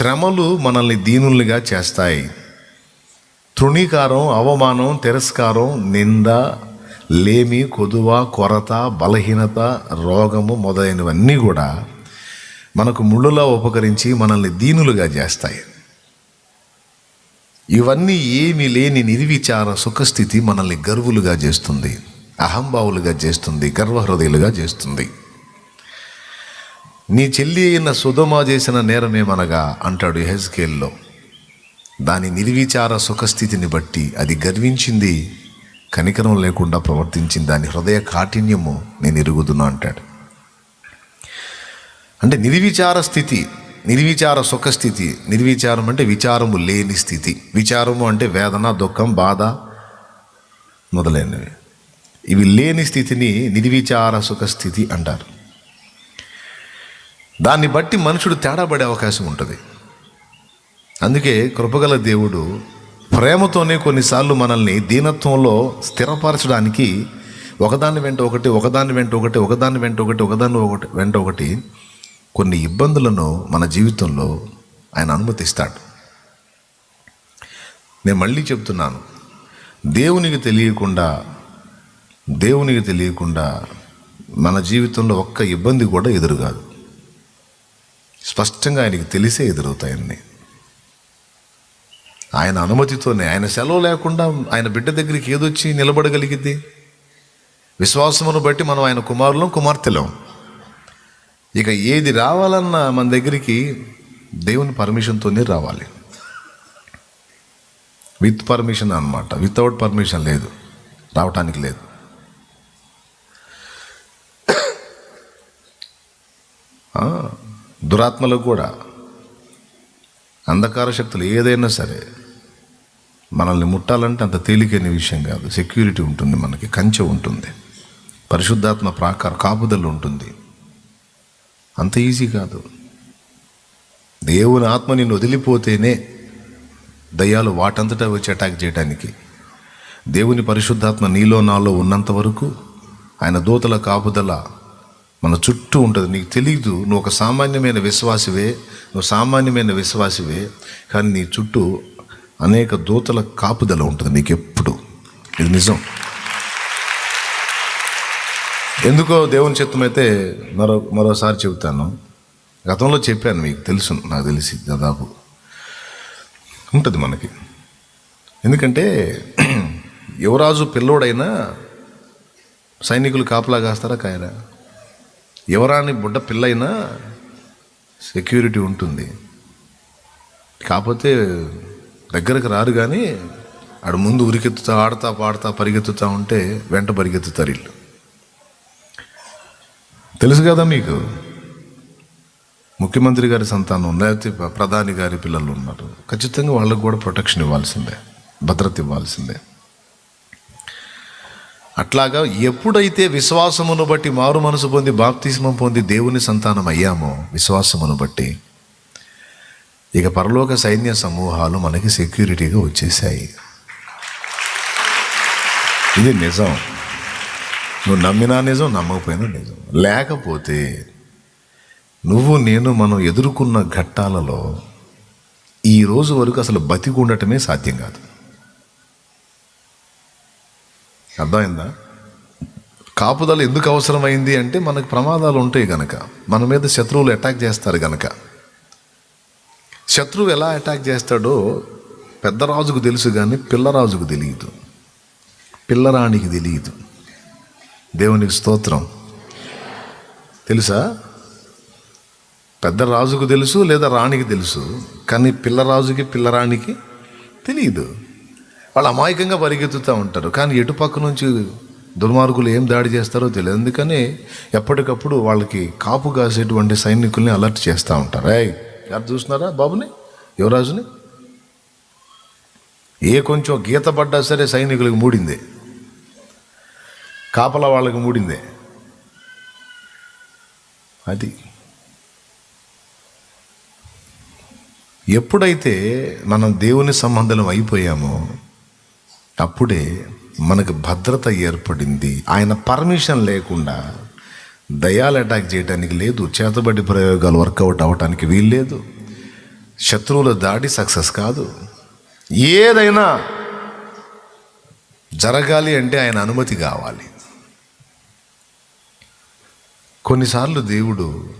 శ్రమలు మనల్ని దీనుల్నిగా చేస్తాయి. తృణీకారం అవమానం తిరస్కారం నింద లేమి కొదువ కొరత బలహీనత రోగము మొదలైనవన్నీ కూడా మనకు ముళ్ళులా ఉపకరించి మనల్ని దీనులుగా చేస్తాయి. ఇవన్నీ ఏమీ లేని నిర్విచార సుఖస్థితి మనల్ని గర్వులుగా చేస్తుంది అహంభావులుగా చేస్తుంది గర్వహృదయులుగా చేస్తుంది. నీ చెల్లి అయిన సుధమ చేసిన నేరమేమనగా అంటాడు హెజ్కేల్లో దాని నిర్విచార సుఖస్థితిని బట్టి అది గర్వించింది కనికరం లేకుండా ప్రవర్తించింది దాని హృదయ కాఠిన్యము నేను ఎరుగుదును అంటాడు. అంటే నిర్విచార స్థితి నిర్విచార సుఖస్థితి నిర్విచారం అంటే విచారము లేని స్థితి. విచారము అంటే వేదన దుఃఖం బాధ మొదలైనవి. ఇవి లేని స్థితిని నిర్విచార సుఖస్థితి అంటారు. దాన్ని బట్టి మనుషుడు తేడా పడే అవకాశం ఉంటుంది. అందుకే కృపగల దేవుడు ప్రేమతోనే కొన్నిసార్లు మనల్ని దీనత్వంలో స్థిరపరచడానికి ఒకదాని వెంట ఒకటి ఒకదాని వెంట ఒకటి ఒకదాని వెంట ఒకటి ఒకదాని ఒకటి వెంట ఒకటి కొన్ని ఇబ్బందులను మన జీవితంలో ఆయన అనుమతిస్తాడు. నేను మళ్ళీ చెప్తున్నాను. దేవునికి తెలియకుండా దేవునికి తెలియకుండా మన జీవితంలో ఒక్క ఇబ్బంది కూడా ఎదురు కాదు స్పష్టంగా ఆయనకి తెలిసే ఎదురవుతాయన్నీ ఆయన అనుమతితోనే ఆయన సెలవు లేకుండా ఆయన బిడ్డ దగ్గరికి ఏదొచ్చి నిలబడగలిగింది విశ్వాసమును బట్టి మనం ఆయన కుమారులం కుమార్తెలం. ఇక ఏది రావాలన్నా మన దగ్గరికి దేవుని పర్మిషన్తోనే రావాలి. విత్ పర్మిషన్ అన్నమాట. వితౌట్ పర్మిషన్ లేదు. రావటానికి లేదు. ఆ, దురాత్మలకు కూడా అంధకార శక్తులు ఏదైనా సరే మనల్ని ముట్టాలంటే అంత తేలికైన విషయం కాదు. సెక్యూరిటీ ఉంటుంది మనకి కంచె ఉంటుంది. పరిశుద్ధాత్మ ప్రాకార కాపుదలు ఉంటుంది. అంత ఈజీ కాదు. దేవుని ఆత్మ నిన్ను వదిలిపోతేనే దయ్యాలు వాటంతటా వచ్చి అటాక్ చేయడానికి దేవుని పరిశుద్ధాత్మ నీలో నాలో ఉన్నంత వరకు ఆయన దూతల కాపుదల మన చుట్టూ ఉంటుంది. నీకు తెలియదు నువ్వు ఒక సామాన్యమైన విశ్వాసివే. నువ్వు సామాన్యమైన విశ్వాసివే. కానీ నీ చుట్టూ అనేక దూతల కాపుదల ఉంటుంది నీకు ఎప్పుడు ఇది నిజం. ఎందుకో దేవుని చిత్తమైతే మరో మరోసారి చెబుతాను. గతంలో చెప్పాను మీకు తెలుసు నాకు తెలిసి దాదాపు. ఉంటుంది మనకి. ఎందుకంటే యువరాజు పిల్లోడైనా సైనికులు కాపలా కాస్తారా కాయరా? ఎవరాని బుడ్డ పిల్లైనా సెక్యూరిటీ ఉంటుంది. కాకపోతే దగ్గరకు రారు కానీ ఆడు ముందు ఉరికెత్తుతా ఆడతా పాడతా పరిగెత్తుతా ఉంటే వెంట పరిగెత్తుతారు వీళ్ళు. తెలుసు కదా మీకు? ముఖ్యమంత్రి గారి సంతానం లేకపోతే ప్రధాని గారి పిల్లలు ఉన్నారు. ఖచ్చితంగా వాళ్ళకు కూడా ప్రొటెక్షన్ ఇవ్వాల్సిందే. భద్రత ఇవ్వాల్సిందే. అట్లాగా ఎప్పుడైతే విశ్వాసమును బట్టి మారు మనసు పొంది బాప్తిస్మం పొంది దేవుని సంతానం అయ్యామో విశ్వాసమును బట్టి ఇక పరలోక సైన్య సమూహాలు మనకి సెక్యూరిటీగా వచ్చేసాయి ఇది నిజం. నువ్వు నమ్మినా నిజం నమ్మకపోయినా నిజం. లేకపోతే నువ్వు నేను మనం ఎదుర్కొన్న ఘట్టాలలో ఈ రోజు వరకు అసలు బతికి ఉండటమే సాధ్యం కాదు. అర్థమైందా? కాపుదల ఎందుకు అవసరమైంది అంటే మనకు ప్రమాదాలు ఉంటాయి గనక. మన మీద శత్రువులు అటాక్ చేస్తారు గనక. శత్రువు ఎలా అటాక్ చేస్తాడో పెద్ద రాజుకు తెలుసు కానీ పిల్లరాజుకు తెలియదు. పిల్లరాణికి తెలియదు. దేవునికి స్తోత్రం. తెలుసా? పెద్ద రాజుకు తెలుసు లేదా రాణికి తెలుసు కానీ పిల్లరాజుకి పిల్లరాణికి తెలియదు. వాళ్ళు అమాయకంగా పరిగెత్తుతూ ఉంటారు. కానీ ఎటుపక్క నుంచి దుర్మార్గులు ఏం దాడి చేస్తారో తెలియదు. అందుకని ఎప్పటికప్పుడు వాళ్ళకి కాపు కాసేటువంటి సైనికుల్ని అలర్ట్ చేస్తూ ఉంటారు. ఏ ఎవరు చూస్తున్నారా బాబుని? యువరాజుని? ఏ కొంచెం గీత పడ్డా సరే సైనికులకు మూడిందే. కాపల వాళ్ళకి మూడిందే. అది. ఎప్పుడైతే మనం దేవుని సంబంధం అయిపోయామో అప్పుడే మనకు భద్రత ఏర్పడింది. ఆయన పర్మిషన్ లేకుండా దయాలు అటాక్ చేయడానికి లేదు చేతబడి ప్రయోగాలు వర్కౌట్ అవ్వటానికి వీల్లేదు. శత్రువుల దాడి సక్సెస్ కాదు. ఏదైనా జరగాలి అంటే ఆయన అనుమతి కావాలి. కొన్నిసార్లు దేవుడు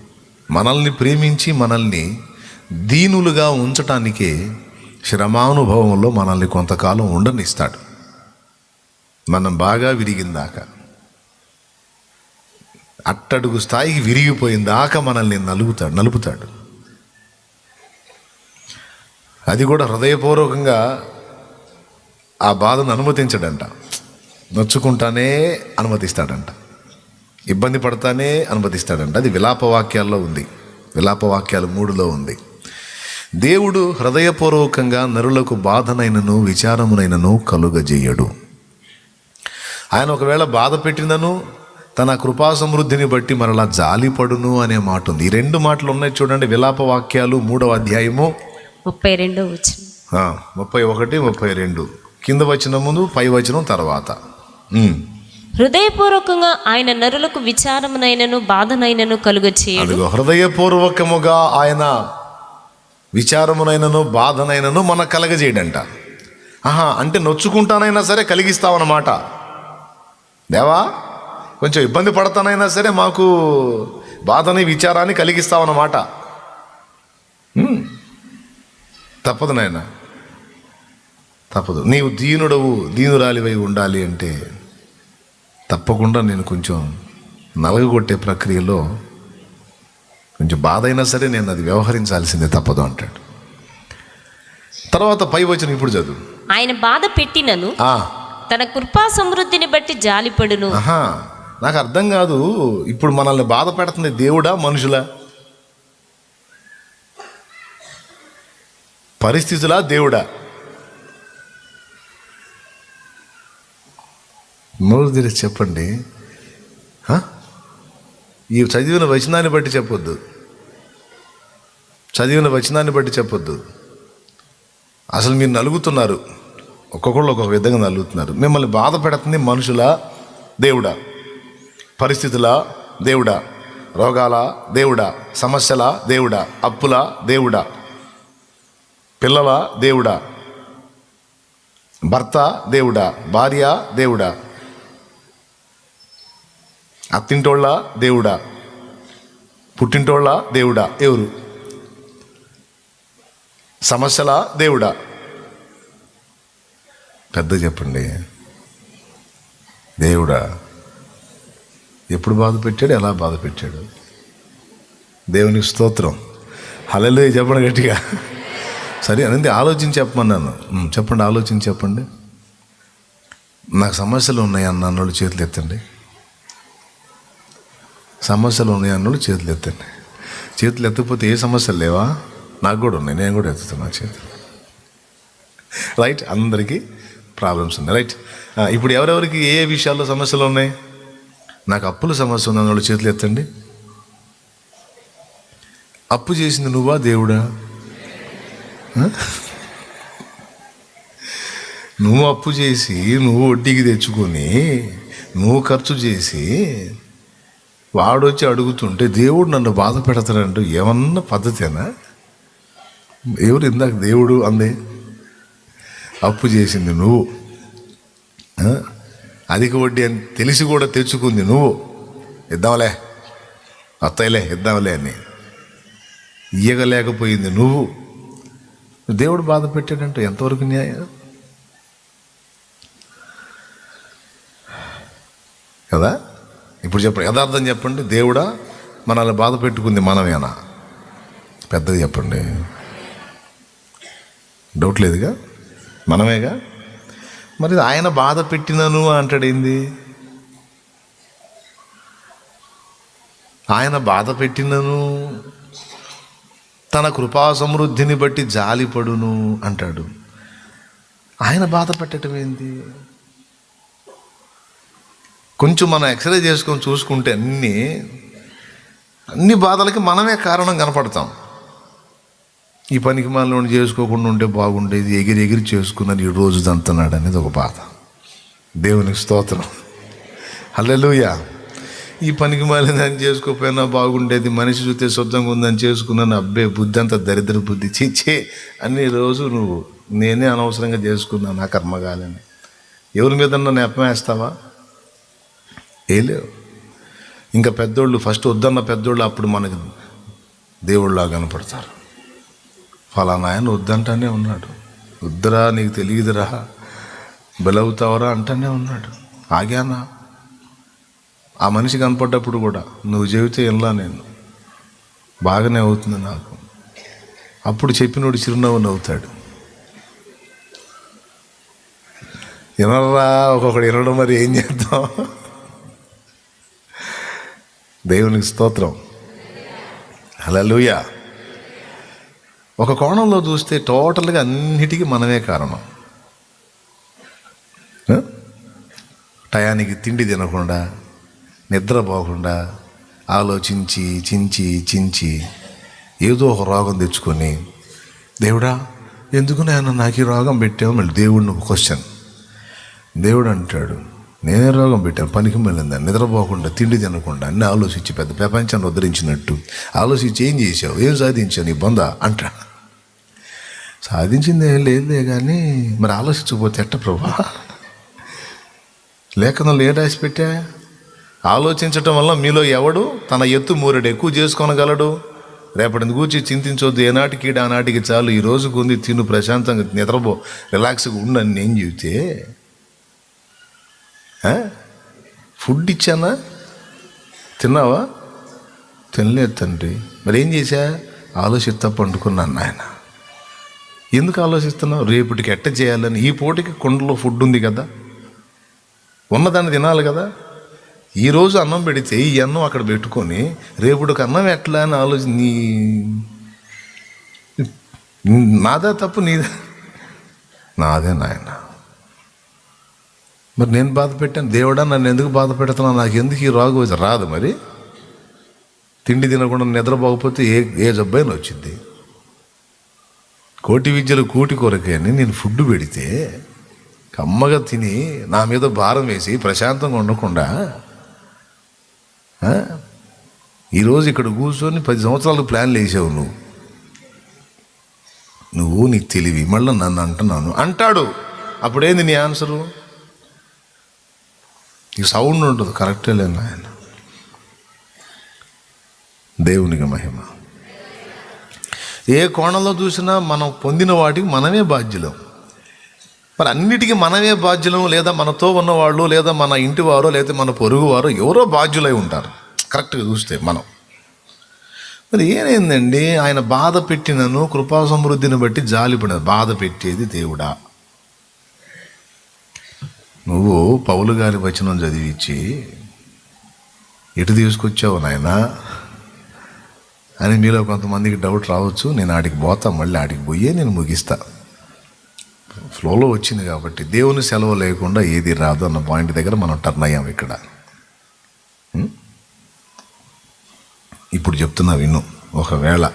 మనల్ని ప్రేమించి మనల్ని దీనులుగా ఉంచటానికే శ్రమానుభవంలో మనల్ని కొంతకాలం ఉండనిస్తాడు. మనం బాగా విరిగిందాక. అట్టడుగు స్థాయికి విరిగిపోయిందాక మనల్ని నలుగుతాడు నలుపుతాడు. అది కూడా హృదయపూర్వకంగా ఆ బాధను అనుమతించడంట. నొచ్చుకుంటానే అనుమతిస్తాడంట. ఇబ్బంది పడతానే అనుమతిస్తాడంట. అది విలాప వాక్యాల్లో ఉంది. విలాప వాక్యాలు మూడులో ఉంది. దేవుడు హృదయపూర్వకంగా నరులకు బాధనైనను విచారమునైనను కలుగజేయడు. ఆయన ఒకవేళ బాధ పెట్టినను తన కృపా సమృద్ధిని బట్టి మరలా జాలిపడును అనే మాట ఉంది. ఈ రెండు మాటలు ఉన్నాయి చూడండి విలాప వాక్యాలు మూడవ అధ్యాయము. ముప్పై రెండో వచ్చిన ముప్పై ఒకటి ముప్పై రెండు. కింద వచ్చిన ముందు పై వచనం తర్వాత. హృదయపూర్వకంగా ఆయన నరులకు విచారమునైనను బాధనైనను అదిగో హృదయపూర్వకముగా ఆయన విచారమునైనను బాధనైనను మన కలగజేయడంట. ఆహా అంటే నొచ్చుకుంటానైనా సరే కలిగిస్తావన్నమాట. దేవా కొంచెం ఇబ్బంది పడతానైనా సరే మాకు బాధని విచారాన్ని కలిగిస్తావన్నమాట. తప్పదు నాయన. తప్పదు. నీవు దీనుడవు దీనురాలివై ఉండాలి అంటే తప్పకుండా నేను కొంచెం నలగగొట్టే ప్రక్రియలో కొంచెం బాధ అయినా సరే నేను అది వ్యవహరించాల్సిందే తప్పదు అంటాడు. తర్వాత పై వచ్చిన ఇప్పుడు చదువు. ఆయన బాధ పెట్టినను తన కృపా సమృద్ధిని బట్టి జాలిపడును. నాకు అర్థం కాదు. ఇప్పుడు మనల్ని బాధ పెడుతుంది దేవుడా మనుషులా? పరిస్థితులా దేవుడా? నోరు చెప్పండి. ఈ చదివిన వచనాన్ని బట్టి చెప్పొద్దు. చదివిన వచనాన్ని బట్టి చెప్పొద్దు. అసలు మీరు నలుగుతున్నారు. ఒక్కొక్కళ్ళు ఒక్కొక్క విధంగా నలుగుతున్నారు. మిమ్మల్ని బాధ పెడుతుంది మనుషుల దేవుడా పరిస్థితుల దేవుడా రోగాల దేవుడా సమస్యల దేవుడా అప్పుల దేవుడా పిల్లల దేవుడా భర్త దేవుడా భార్య దేవుడా అత్తింటోళ్ళ దేవుడా పుట్టింటోళ్ళ దేవుడా ఎవరు? సమస్యల దేవుడా. పెద్ద చెప్పండి. దేవుడా ఎప్పుడు బాధ పెట్టాడు ఎలా బాధ పెట్టాడు? దేవునికి స్తోత్రం. హలలే చెప్పండి గట్టిగా. సరే అనేది ఆలోచించి చెప్పమన్నాను. చెప్పండి ఆలోచించి చెప్పండి. నాకు సమస్యలు ఉన్నాయి అన్నోళ్ళు చేతులు ఎత్తండి. సమస్యలు ఉన్నాయి అన్నోళ్ళు చేతులు ఎత్తండి. చేతులు ఎత్తకపోతే ఏ సమస్యలు లేవా? నాకు కూడా ఉన్నాయి నేను కూడా ఎత్తుతున్నా చేతులు. రైట్ అందరికీ ప్రాబ్లమ్స్ ఉన్నాయి రైట్ ఇప్పుడు ఎవరెవరికి ఏ ఏ విషయాల్లో సమస్యలు ఉన్నాయి? నాకు అప్పుల సమస్య ఉన్న వాళ్ళు చేతులు ఎత్తండి. అప్పు చేసింది నువ్వా దేవుడా? నువ్వు అప్పు చేసి నువ్వు వడ్డీకి తెచ్చుకొని నువ్వు ఖర్చు చేసి వాడు వచ్చి అడుగుతుంటే దేవుడు నన్ను బాధ పెడతాడంటూ ఏమన్నా పద్ధతేనా? ఎవరు ఇందాక దేవుడు అందే? అప్పు చేసింది నువ్వు. అధిక వడ్డీ అని తెలిసి కూడా తెచ్చుకుంది నువ్వు. ఇద్దాంలే. అత్తయ్యలే ఇద్దాంలే అని. ఇయ్యగలేకపోయింది నువ్వు. దేవుడు బాధ పెట్టాడంటే ఎంతవరకు న్యాయం? కదా? ఇప్పుడు చెప్పండి యథార్థం చెప్పండి. దేవుడా మనల్ని బాధ పెట్టుకుంది మనమేనా? పెద్దది చెప్పండి. డౌట్ లేదుగా? మనమేగా? మరి ఆయన బాధ పెట్టినను అంటాడేంది ఆయన బాధ పెట్టినను తన కృపా సమృద్ధిని బట్టి జాలిపడును అంటాడు. ఆయన బాధ పెట్టడం ఏంది? కొంచెం మనం ఎక్స్రే చేసుకొని చూసుకుంటే అన్నీ అన్ని బాధలకి మనమే కారణం కనపడతాం. ఈ పనికి మనలో చేసుకోకుండా ఉంటే బాగుండేది ఎగిరి ఎగిరి చేసుకున్నాను ఈ రోజు దంతున్నాడు అనేది ఒక బాధ. దేవునికి స్తోత్రం. హల్లెలుయా. ఈ పనికి మాలిందని చేసుకోకపోయినా బాగుండేది మనిషి చూస్తే శుద్ధంగా ఉందని చేసుకున్నాను అబ్బే బుద్ధి అంత దరిద్ర బుద్ధి. చిచ్చే అన్ని రోజు నువ్వు నేనే అనవసరంగా చేసుకున్నాను నా కర్మగాలని. ఎవరి మీద నెపం వేస్తావా? వేయలేవు ఇంకా పెద్దోళ్ళు ఫస్ట్ వద్దన్న పెద్దోళ్ళు అప్పుడు మనకి దేవుళ్ళలా కనపడతారు. ఫలానా ఆయన వద్దంటానే ఉన్నాడు. వద్దురా నీకు తెలియదురా. బలవుతావరా అంటానే ఉన్నాడు. ఆగానా? ఆ మనిషి కనపడ్డప్పుడు కూడా నువ్వు చెబితే వినలా నేను? బాగానే అవుతుంది నాకు. అప్పుడు చెప్పినోడు చిరునవ్వు నవ్వుతాడు. వినరా ఒక్కొక్కడు వినడం మరి ఏం చేద్దాం? దేవునికి స్తోత్రం. హల్లెలూయా. ఒక కోణంలో చూస్తే టోటల్గా అన్నిటికీ మనమే కారణం. టయానికి తిండి తినకుండా నిద్రపోకుండా ఆలోచించి చించి చించి ఏదో ఒక రోగం తెచ్చుకొని దేవుడా ఎందుకు నేను నాకు ఈ రోగం పెట్టావు? మళ్ళీ దేవుడిని ఒక క్వశ్చన్ దేవుడు అంటాడు నేనే రోగం పెట్టాను పనికి వెళ్ళిందని నిద్రపోకుండా తిండి తినకుండా అన్నీ ఆలోచించి పెద్ద ప్రపంచాన్ని ఉద్ధరించినట్టు ఆలోచించి ఏం చేసావు ఏం సాధించావు నీ బొంద? అంటాడు. సాధించింది ఏం లేదులే కానీ మరి ఆలోచించకపోతే ఎట్ట ప్రభా? లేఖనంలో ఏ రాసి పెట్టా? ఆలోచించటం వల్ల మీలో ఎవడు తన ఎత్తు మూరెడు ఎక్కువ చేసుకోనగలడు? రేపటిని కూర్చి చింతించొద్దు. ఏనాటికి ఆనాటికి చాలు. ఈ రోజుకు ఉంది తిను ప్రశాంతంగా నిద్రపో రిలాక్స్గా ఉండని నేను చెబితే. ఫుడ్ ఇచ్చానా? తిన్నావా? తినలేదు తండ్రి. మరి ఏం చేశా? ఆలోచిస్తా పండుకున్నాను నాయన. ఎందుకు ఆలోచిస్తున్నావు? రేపటికి ఎట్ట చేయాలని? ఈ పూటకి కుండలో ఫుడ్ ఉంది కదా. ఉన్నదాన్ని తినాలి కదా. ఈరోజు అన్నం పెడితే ఈ అన్నం అక్కడ పెట్టుకొని రేపుటికి అన్నం ఎట్లా అని ఆలోచి నీ నాదా తప్పు నీదా. నాదే నాయన. మరి నేను బాధ పెట్టాను. దేవుడా నన్ను ఎందుకు బాధ పెడుతున్నా నాకు ఎందుకు ఈ రాగు రాదు మరి? తిండి తినకుండా నిద్రపోకపోతే ఏ ఏ జబ్బైనా వచ్చింది. కోటి విద్యలు కూటి కొరకే అని నేను ఫుడ్ పెడితే కమ్మగా తిని నా మీద భారం వేసి ప్రశాంతంగా ఉండకుండా ఈరోజు ఇక్కడ కూర్చొని పది సంవత్సరాలు ప్లాన్లు వేసావు నువ్వు. నువ్వు నీకు తెలివి మళ్ళీ నన్ను అంటున్నాను. అంటాడు. అప్పుడేంది నీ ఆన్సరు? ఈ సౌండ్ ఉంటుంది కరెక్టే లేదు ఆయన దేవునికి మహిమ. ఏ కోణంలో చూసినా మనం పొందిన వాటికి మనమే బాధ్యులం. మరి అన్నిటికీ మనమే బాధ్యులం లేదా మనతో ఉన్నవాళ్ళు లేదా మన ఇంటి వారో లేదా మన పొరుగువారో ఎవరో బాధ్యులై ఉంటారు. కరెక్ట్గా చూస్తే మనం. మరి ఏమైందండి? ఆయన బాధ పెట్టినను కృపా సమృద్ధిని బట్టి జాలిపడ బాధ పెట్టేది దేవుడా? నువ్వు పౌలు గారి వచనం చదివించి ఎటు తీసుకొచ్చావు నాయనా? అని మీలో కొంతమందికి డౌట్ రావచ్చు నేను ఆడికి పోతా మళ్ళీ ఆడికి పోయే నేను ముగిస్తా. ఫ్లోలో వచ్చింది కాబట్టి దేవుని సెలవు లేకుండా ఏది రాదు అన్న పాయింట్ దగ్గర మనం టర్న్ అయ్యాం ఇక్కడ. ఇప్పుడు చెప్తున్నా విను. ఒకవేళ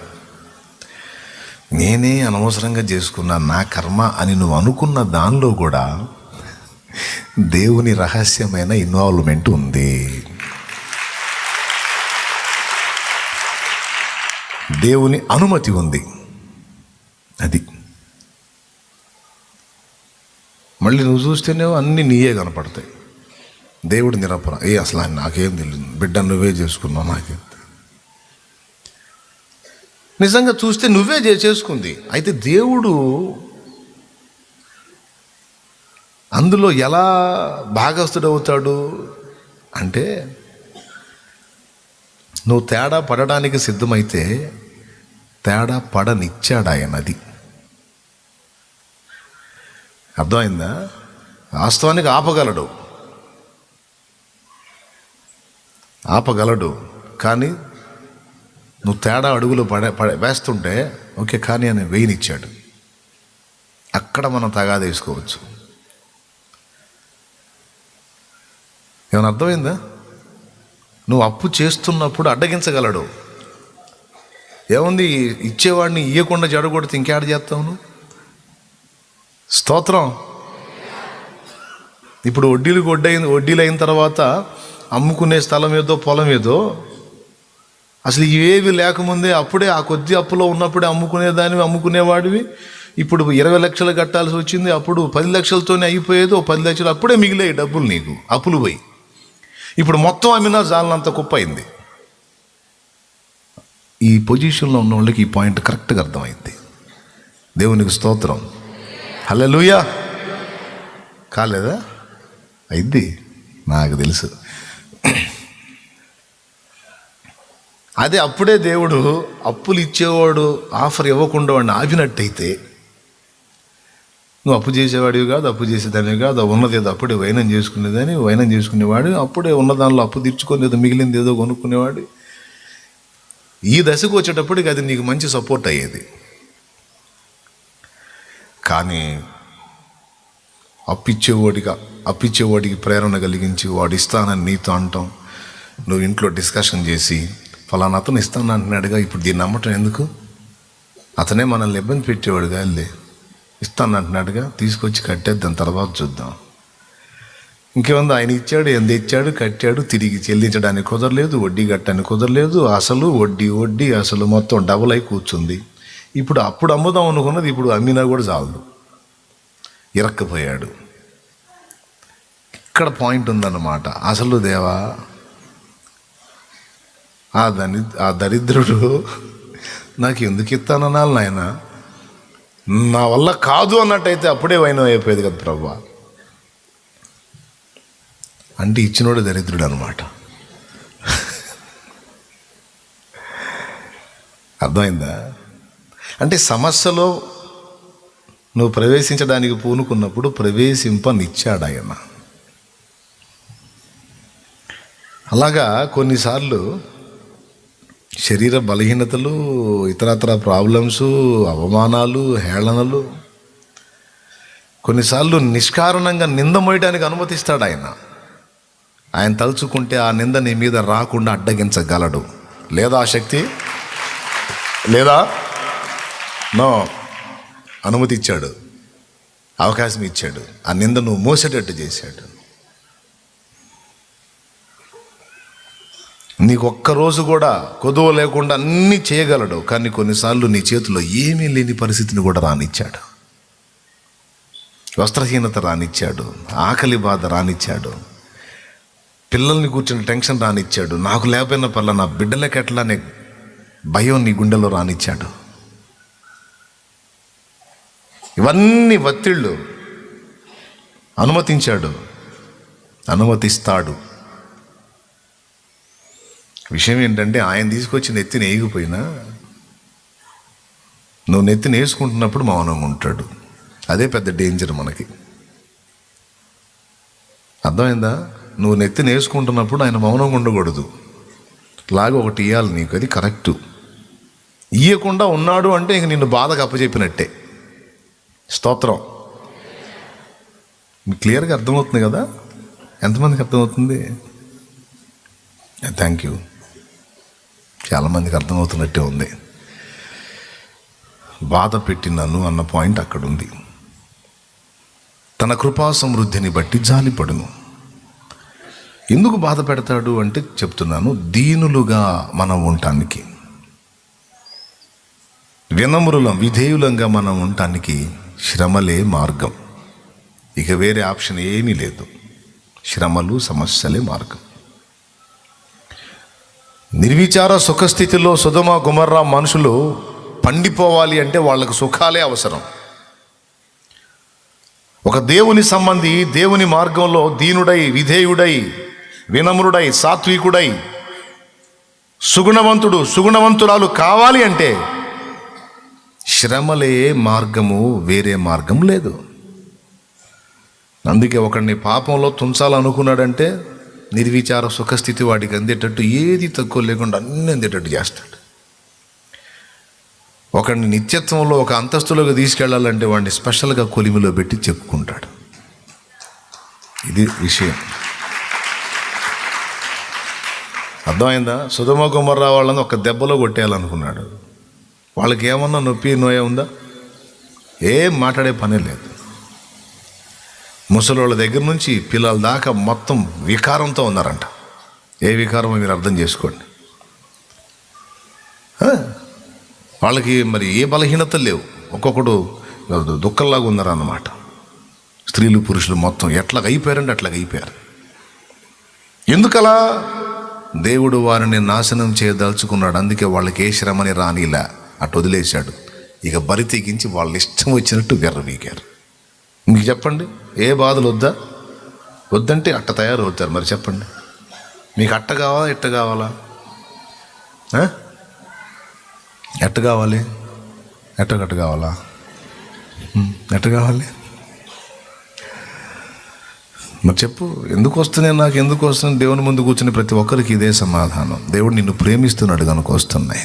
నేనే అనవసరంగా చేసుకున్న నా కర్మ అని నువ్వు అనుకున్న దానిలో కూడా దేవుని రహస్యమైన ఇన్వాల్వ్మెంట్ ఉంది. దేవుని అనుమతి ఉంది. అది. మళ్ళీ నువ్వు చూస్తేనే అన్నీ నీయే కనపడతాయి. దేవుడు నిరపరా ఏ అసలు ఆయన నాకేం తెలియదు బిడ్డ నువ్వే చేసుకున్నావు నాకేం. నిజంగా చూస్తే నువ్వే చేసుకుంది. అయితే దేవుడు అందులో ఎలా భాగస్థుడవుతాడు అంటే నువ్వు తేడా పడడానికి సిద్ధమైతే తేడా పడనిచ్చాడు ఆయన అది. అర్థమైందా? వాస్తవానికి ఆపగలడు. ఆపగలడు. కానీ నువ్వు తేడా అడుగులు పడే పడే వేస్తుంటే ఓకే కానీ అని వేయనిచ్చాడు. అక్కడ మనం తగాద వేసుకోవచ్చు. ఏమైనా అర్థమైందా? నువ్వు అప్పు చేస్తున్నప్పుడు అడ్డగించగలడు. ఏముంది? ఇచ్చేవాడిని ఇయ్యకుండా జడగొడితే ఇంకేడ చేస్తావును స్తోత్రం. ఇప్పుడు వడ్డీలు వడ్డీ వడ్డీలు అయిన తర్వాత అమ్ముకునే స్థలం ఏదో పొలం ఏదో అసలు ఇవేవి లేకముందే అప్పుడే ఆ కొద్ది అప్పులో ఉన్నప్పుడే అమ్ముకునేదానివి అమ్ముకునేవాడివి. ఇప్పుడు ఇరవై లక్షలు కట్టాల్సి వచ్చింది అప్పుడు పది లక్షలతోనే అయిపోయేది ఓ పది లక్షలు అప్పుడే మిగిలే డబ్బులు నీకు అప్పులు పోయి. ఇప్పుడు మొత్తం అమ్మినా జాలనంత కుప్ప అయింది ఈ పొజిషన్లో ఉన్న వాళ్ళకి ఈ పాయింట్ కరెక్ట్గా అర్థమైంది. దేవునికి స్తోత్రం. హల్లెలూయా. కాలేదా? అయింది. నాకు తెలుసు. అదే అప్పుడే దేవుడు అప్పులు ఇచ్చేవాడు ఆఫర్ ఇవ్వకుండా వాడిని ఆపినట్టయితే నువ్వు అప్పు చేసేవాడివి కాదు అప్పు చేసేదానివి కాదు ఉన్నది ఏదో అప్పుడే వైనం చేసుకునేదని వైనం చేసుకునేవాడు అప్పుడే ఉన్న దానిలో అప్పు తీర్చుకొని ఏదో మిగిలింది ఏదో కొనుక్కునేవాడు ఈ దశకు వచ్చేటప్పటికి అది నీకు మంచి సపోర్ట్ అయ్యేది. కానీ అప్పిచ్చేవాడిగా అప్పిచ్చేవాడికి ప్రేరణ కలిగించి వాడు ఇస్తానని నీతో అంటాం. నువ్వు ఇంట్లో డిస్కషన్ చేసి ఫలానా అతను ఇస్తాను అంటున్నాడుగా ఇప్పుడు దీన్ని నమ్మటం ఎందుకు? అతనే మనల్ని ఇబ్బంది పెట్టేవాడు వెళ్ళి ఇస్తాను అంటున్నాడుగా తీసుకొచ్చి కట్టేద్దాం తర్వాత చూద్దాం. ఇంకేముంది? ఆయన ఇచ్చాడు ఎంత ఇచ్చాడు కట్టాడు తిరిగి చెల్లించడానికి కుదరలేదు వడ్డీ కట్టడానికి కుదరలేదు. అసలు వడ్డీ వడ్డీ అసలు మొత్తం డబుల్ అయి కూర్చుంది. ఇప్పుడు అప్పుడు అమ్ముదాం అనుకున్నది ఇప్పుడు అమ్మినా కూడా చాలదు. ఇరక్కపోయాడు. ఇక్కడ పాయింట్ ఉందన్నమాట. అసలు దేవా ఆ దరి ఆ దరిద్రుడు నాకు ఎందుకు ఇస్తానన్నాను నాయన? నా వల్ల కాదు అన్నట్టయితే అప్పుడే వైనం అయిపోయేది కదా ప్రభా. అంటే ఇచ్చినోడు దరిద్రుడు అనమాట అర్థమైందా? అంటే సమస్యలో నువ్వు ప్రవేశించడానికి పూనుకున్నప్పుడు ప్రవేశింపనిచ్చాడు ఆయన అలాగా కొన్నిసార్లు శరీర బలహీనతలు ఇతరత్ర ప్రాబ్లమ్స్ అవమానాలు హేళనలు కొన్నిసార్లు నిష్కారణంగా నింద మోయడానికి అనుమతిస్తాడు ఆయన ఆయన తలుచుకుంటే ఆ నింద నీ మీద రాకుండా అడ్డగించగలడు. లేదా ఆ శక్తి? లేదా? నో. అనుమతి ఇచ్చాడు. అవకాశం ఇచ్చాడు. ఆ నింద నువ్వు మోసేటట్టు చేశాడు. నీకు ఒక్క రోజు కూడా కొదువ లేకుండా అన్నీ చేయగలడు. కానీ కొన్నిసార్లు నీ చేతిలో ఏమీ లేని పరిస్థితిని కూడా రానిచ్చాడు. వస్త్రహీనత రానిచ్చాడు. ఆకలి బాధ రానిచ్చాడు. పిల్లల్ని కూర్చుని టెన్షన్ రానిచ్చాడు. నాకు లేకపోయిన పర్ల నా బిడ్డలకి ఎట్లా నీ భయం నీ గుండెలో రానిచ్చాడు. ఇవన్నీ ఒత్తిళ్ళు అనుమతించాడు. అనుమతిస్తాడు. విషయం ఏంటంటే ఆయన తీసుకొచ్చి నెత్తిని వేయకపోయినా నువ్వు నెత్తిని వేసుకుంటున్నప్పుడు మౌనంగా ఉంటాడు. అదే పెద్ద డేంజర్ మనకి. అర్థమైందా? నువ్వు నెత్తిని వేసుకుంటున్నప్పుడు ఆయన మౌనంగా ఉండకూడదు. లాగా ఒకటి ఇవ్వాలి నీకు అది కరెక్టు. ఇయ్యకుండా ఉన్నాడు అంటే ఇంక నిన్ను బాధకు అప్పచెప్పినట్టే స్తోత్రం. మీకు క్లియర్గా అర్థమవుతుంది కదా? ఎంతమందికి అర్థమవుతుంది? థ్యాంక్ యూ చాలామందికి అర్థమవుతున్నట్టే ఉంది. బాధ పెట్టినను అన్న పాయింట్ అక్కడ ఉంది తన కృపా సమృద్ధిని బట్టి జాలిపడును. ఎందుకు బాధ పెడతాడు అంటే చెప్తున్నాను దీనులుగా మనం ఉండటానికి. వినమ్రులం విధేయులంగా మనం ఉండటానికి శ్రమలే మార్గం. ఇక వేరే ఆప్షన్ ఏమీ లేదు. శ్రమలు సమస్యలే మార్గం. నిర్విచార సుఖస్థితిలో సుధమ గుమర్రా మనుషులు పండిపోవాలి అంటే వాళ్ళకు సుఖాలే అవసరం. ఒక దేవుని సంబంధి దేవుని మార్గంలో దీనుడై విధేయుడై వినమ్రుడై సాత్వికుడై సుగుణవంతుడు సుగుణవంతురాలు కావాలి అంటే శ్రమలే మార్గము వేరే మార్గం లేదు. అందుకే ఒకడిని పాపంలో తుంచాలనుకున్నాడంటే నిర్విచార సుఖస్థితి వాడికి అందేటట్టు ఏది తక్కువ లేకుండా అన్నీ అందేటట్టు చేస్తాడు. ఒకడిని నిత్యత్వంలో ఒక అంతస్తులోకి తీసుకెళ్ళాలంటే వాడిని స్పెషల్గా కొలిమిలో పెట్టి చెప్పుకుంటాడు. ఇది విషయం. అర్థమైందా? సుధమ కుమర్రా వాళ్ళని ఒక దెబ్బలో కొట్టేయాలనుకున్నాడు. వాళ్ళకి ఏమన్నా నొప్పి నోయ ఉందా? ఏం మాట్లాడే పనే లేదు. ముసలోళ్ళ దగ్గర నుంచి పిల్లల దాకా మొత్తం వికారంతో ఉన్నారంట. ఏ వికారమో మీరు అర్థం చేసుకోండి. వాళ్ళకి మరి ఏ బలహీనతలు లేవు. ఒక్కొక్కడు దుఃఖంలాగా ఉన్నారు అన్నమాట స్త్రీలు పురుషులు మొత్తం ఎట్లాగ అయిపోయారంటే అట్లాగ అయిపోయారు ఎందుకలా? దేవుడు వారిని నాశనం చేయదలుచుకున్నాడు. అందుకే వాళ్ళకి ఏ శ్రమని రానిలా. అటు వదిలేశాడు. ఇక బరి తెగించి వాళ్ళ ఇష్టం వచ్చినట్టు గర్రవీకారు మీకు చెప్పండి ఏ బాధలు వద్దా? వద్దంటే అట్ట తయారవుతారు. మరి చెప్పండి. మీకు అట్ట కావాలా ఎట్ట కావాలా? ఎట్ట కావాలి? ఎట్ట గట్ట కావాలా? ఎట్ట కావాలి? మరి చెప్పు ఎందుకు వస్తున్నాయి? నాకు ఎందుకు వస్తున్నాయి? దేవుని ముందు కూర్చుని ప్రతి ఒక్కరికి ఇదే సమాధానం. దేవుడు నిన్ను ప్రేమిస్తున్నాడు కనుక వస్తున్నాయి.